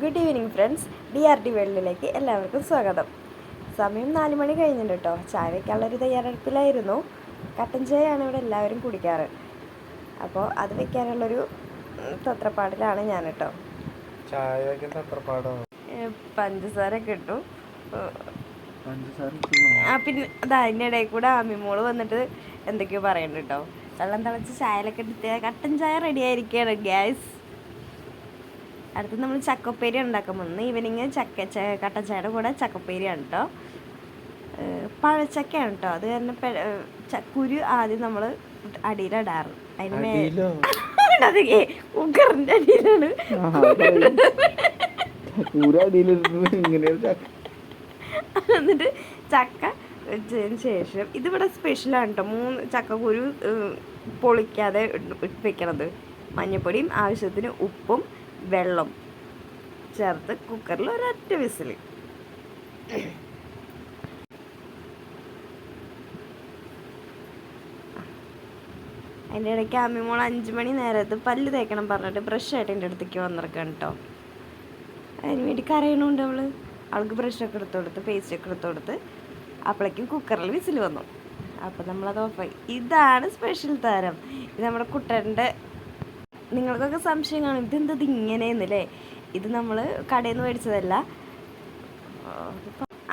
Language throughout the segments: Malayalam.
Good evening friends D R D വേൾഡിലേക്ക് എല്ലാവർക്കും സ്വാഗതം. സമയം നാല് മണി കഴിഞ്ഞിട്ടുണ്ട് കേട്ടോ ചായ വയ്ക്കാനുള്ളൊരു തയ്യാറെടുപ്പിലായിരുന്നു. കട്ടൻ ചായയാണ് ഇവിടെ എല്ലാവരും കുടിക്കാറ്. അപ്പോൾ അത് വെക്കാനുള്ളൊരു തത്രപ്പാടിലാണ് ഞാൻ കേട്ടോ ഇട്ടു. പഞ്ചസാര ആ പിന്നെ അതാ അതിന്റെ ഇടയിൽ കൂടെ ആമിമോൾ വന്നിട്ട് എന്തൊക്കെയോ പറയുന്നുണ്ട് കേട്ടോ വെള്ളം തിളച്ച് ചായയിലൊക്കെ എടുത്ത് കട്ടൻ ചായ റെഡി ആയിരിക്കുകയാണ് ഗ്യാസ് അടുത്ത് നമ്മൾ ചക്കപ്പേരി ഉണ്ടാക്കാൻ പോകുന്നത് ഈവനിങ് ചക്ക ചായയുടെ കൂടെ ചക്കപ്പേരിയാണ് കേട്ടോ. പഴച്ചക്കയാണ് കേട്ടോ. അത് കാരണം പെ- കുരു ആദ്യം നമ്മൾ അടിയിലിടാറ്. അതിന് മേലെ കുക്കറിന്റെ അടിയിലാണ്. എന്നിട്ട് ചക്ക വെച്ചതിന് ശേഷം ഇതിവിടെ സ്പെഷ്യലാണ് കേട്ടോ. മൂന്ന് ചക്കക്കുരു കുരു പൊളിക്കാതെ വെക്കണത്. മഞ്ഞപ്പൊടിയും ആവശ്യത്തിന് ഉപ്പും വെള്ളം. ചേർത്ത് കുക്കറിൽ ഒരൊറ്റ വിസിൽ അതിന്റെ ഇടയ്ക്ക് അമ്മിമോൾ അഞ്ച് മണി നേരത്ത് പല്ല് തേക്കണം പറഞ്ഞിട്ട് ബ്രഷ് ആയിട്ട് എന്റെ അടുത്തേക്ക് വന്നിരിക്കണം കേട്ടോ അതിന് വേണ്ടി കരയണുണ്ട് അവൾ. അവൾക്ക് ബ്രഷൊക്കെ എടുത്ത് കൊടുത്ത് പേസ്റ്റ് ഒക്കെ എടുത്ത് കൊടുത്ത് അപ്പോഴേക്കും കുക്കറിൽ വിസിൽ വന്നു. അപ്പം നമ്മളത് ഓഫായി ഇതാണ് സ്പെഷ്യൽ താരം. ഇത് നമ്മുടെ കുട്ടന്റെ നിങ്ങൾക്കൊക്കെ സംശയം കാണും ഇതെന്തത് ഇങ്ങനെയെന്നല്ലേ ഇത് നമ്മൾ കടയിൽ നിന്ന് മേടിച്ചതല്ല.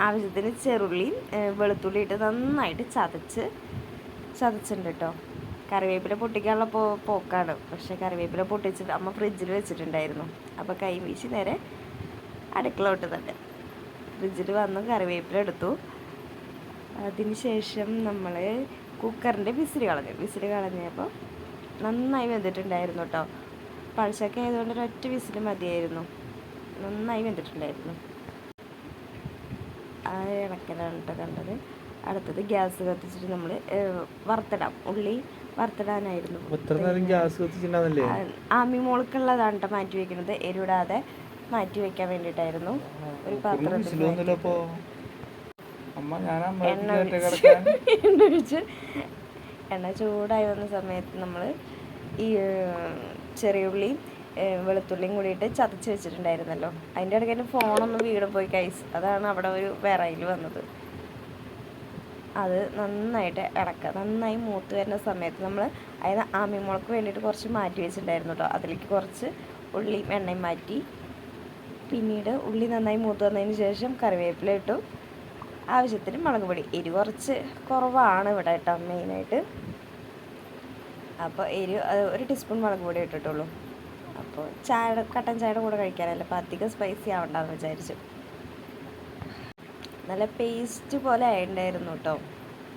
ആവശ്യത്തിന് ചെറുള്ളിയും വെളുത്തുള്ളി ഇട്ട് നന്നായിട്ട് ചതച്ച് ചതച്ചിട്ടുണ്ട് കേട്ടോ കറിവേപ്പില പൊട്ടിക്കാനുള്ള പോ പോക്കാണ്. പക്ഷേ കറിവേപ്പില പൊട്ടിച്ചിട്ട് അമ്മ ഫ്രിഡ്ജിൽ വെച്ചിട്ടുണ്ടായിരുന്നു. അപ്പോൾ കൈ വീശി നേരെ അടുക്കള തന്നെ ഫ്രിഡ്ജിൽ വന്ന് കറിവേപ്പില എടുത്തു. അതിന് ശേഷം നമ്മൾ കുക്കറിന്റെ വിസിൽ കളഞ്ഞു. വിസിൽ കളഞ്ഞപ്പോൾ നന്നായി വെന്തിട്ടുണ്ടായിരുന്നു കേട്ടോ പഴച്ചക്ക ആയതുകൊണ്ട് ഒരൊറ്റ വിസിൽ മതിയായിരുന്നു. നന്നായി വെന്തിട്ടുണ്ടായിരുന്നു. ആ ഇണക്കലാണ് കേട്ടോ കണ്ടത്. അടുത്തത് ഗ്യാസ് കത്തിച്ചിട്ട് നമ്മൾ വറുത്തിടാം. ഉള്ളി വറുത്തിടാനായിരുന്നു. ഗ്യാസ് ആമി മോൾക്കുള്ളതാണ് കേട്ടോ മാറ്റി വെക്കുന്നത്. എരിവിടാതെ മാറ്റി വെക്കാൻ വേണ്ടിയിട്ടായിരുന്നു. ഒരു പാത്രത്തിൽ എണ്ണ ഒഴിച്ച് എണ്ണ ചൂടായി വന്ന സമയത്ത് നമ്മൾ ഈ ചെറിയ ഏർ, വെളുത്തുള്ളിയും കൂടിയിട്ട് ചതച്ച് വെച്ചിട്ടുണ്ടായിരുന്നല്ലോ. അതിന്റെ ഇടയ്ക്ക് എന്റെ ഫോണൊന്ന് വീട് പോയി കൈസ് അതാണ് അവിടെ ഒരു വിറയിൽ വന്നത്. അത് നന്നായിട്ട് ഇളക്കുക. നന്നായി മൂത്ത് വരുന്ന സമയത്ത് നമ്മൾ അതിന് ആമിമുളക്ക് വേണ്ടിയിട്ട് കുറച്ച് മാറ്റി വെച്ചിട്ടുണ്ടായിരുന്നു കേട്ടോ അതിലേക്ക് കുറച്ച് ഉള്ളിയും എണ്ണയും മാറ്റി. പിന്നീട് ഉള്ളി നന്നായി മൂത്ത് വന്നതിന് ശേഷം കറിവേപ്പില ഇട്ടു. ആവശ്യത്തിന് മുളക് പൊടി. എരി കുറച്ച് കുറവാണ് ഇവിടെ കേട്ടോ മെയിനായിട്ട്. അപ്പോൾ എരി ഒരു ടീസ്പൂൺ മുളക് പൊടി ഇട്ടിട്ടുള്ളൂ. അപ്പോൾ ചായ കട്ടൻ ചായയുടെ കൂടെ കഴിക്കാനല്ല അപ്പോൾ അധികം സ്പൈസി ആവണ്ടെന്ന് വിചാരിച്ചു. നല്ല പേസ്റ്റ് പോലെ ആയിട്ടുണ്ടായിരുന്നു കേട്ടോ.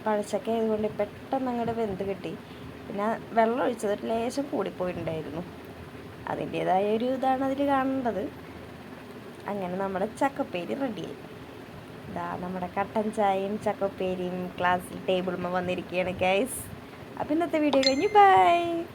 പഴച്ചക്ക ആയതുകൊണ്ട് പെട്ടെന്ന് അങ്ങോട്ട് വെന്ത് കിട്ടി. പിന്നെ വെള്ളം ഒഴിച്ചത് ലേശം കൂടിപ്പോയിട്ടുണ്ടായിരുന്നു. അതിന്റേതായ ഒരു ഇതാണ് അതിൽ കാണേണ്ടത് അങ്ങനെ നമ്മുടെ ചക്കപ്പേരി റെഡിയായി ഇതാ നമ്മുടെ കട്ടൻ ചായയും ചക്കപ്പേരിയും ക്ലാസ്സിൽ ടേബിളുമ്പോൾ വന്നിരിക്കുകയാണ് ഗൈസ് അപ്പം ഇന്നത്തെ വീഡിയോ കഴിഞ്ഞു. ബൈ